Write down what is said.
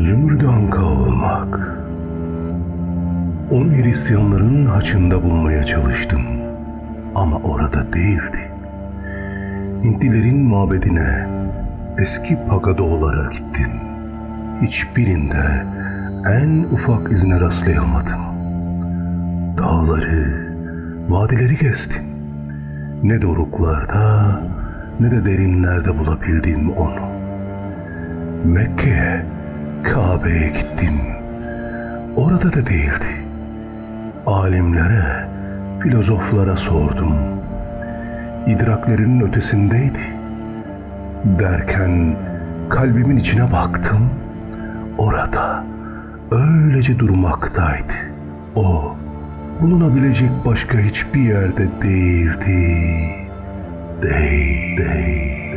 Zümrüt olmak. Onu Hristiyanların haçında bulmaya çalıştım. Ama orada değildi. Hintlilerin mabedine eski pagadolara gittim. Hiçbirinde en ufak izine rastlayamadım. Dağları, vadileri gezdim. Ne doruklarda ne de derinlerde bulabildim onu. Mekke'ye, Kabe'ye gittim. Orada da değildi. Alimlere, filozoflara sordum. İdraklerinin ötesindeydi. Derken kalbimin içine baktım. Orada öylece durmaktaydı. O bulunabilecek başka hiçbir yerde değildi. Değil, değil.